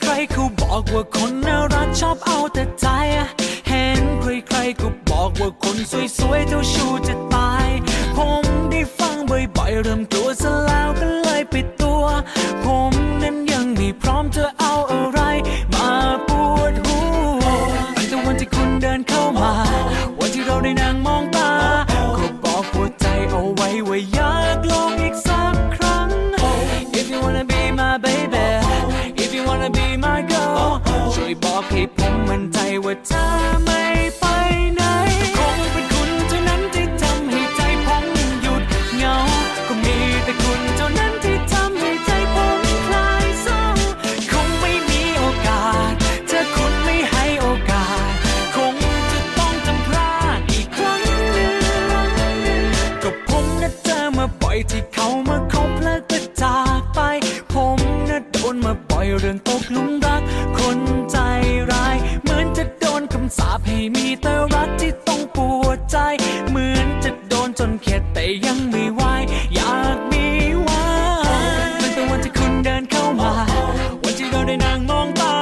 ใครๆเขาบอกว่าคนน่ารักชอบเอาแต่ใจ เห็นใครๆก็บอกว่าคนสวยๆเจ้าชู้จะตาย ผมได้ฟังบ่อยๆเริ่มกลัวซะแล้วก็เลยปิดตัว ผมนั้นยังไม่พร้อมเธอ ว่าเธอไม่ไปไหน คงเป็นคุณเท่านั้นที่ทำให้ใจผมหยุดเหงา ก็มีแต่คุณเท่านั้นที่ทำให้ใจผมคลายเศร้า คงไม่มีโอกาสถ้าคุณไม่ให้โอกาส คงจะต้องจำพลาดอีกครั้งหนึ่งก็ผมน่ะเจอมาบ่อยที่เขามาคบ รื่องตกหลุมรัก คนใจร้าย เหมือนจะโดนคำสาปให้มีแต่รักที่ต้องปวดใจ เหมือนจะโดนจนเข็ดแต่ยังไม่ไหวอยากมีวันตั้งแต่วันที่คุณเดินเข้ามา วันที่เราได้นั่งมองตา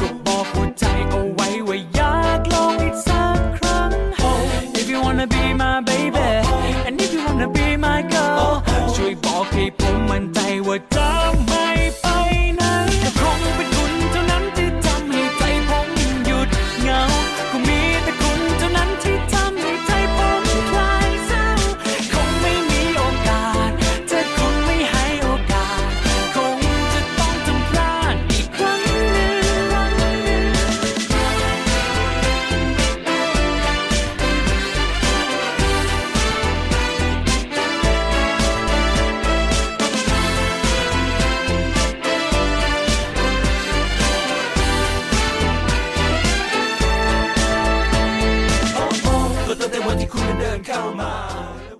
ก็บอกหัวใจเอาไว้ว่าอยากลองอีกสักครั้ง If you wanna be my baby and if you wanna be my girl ช่วยบอกให้ ก็ตั้ง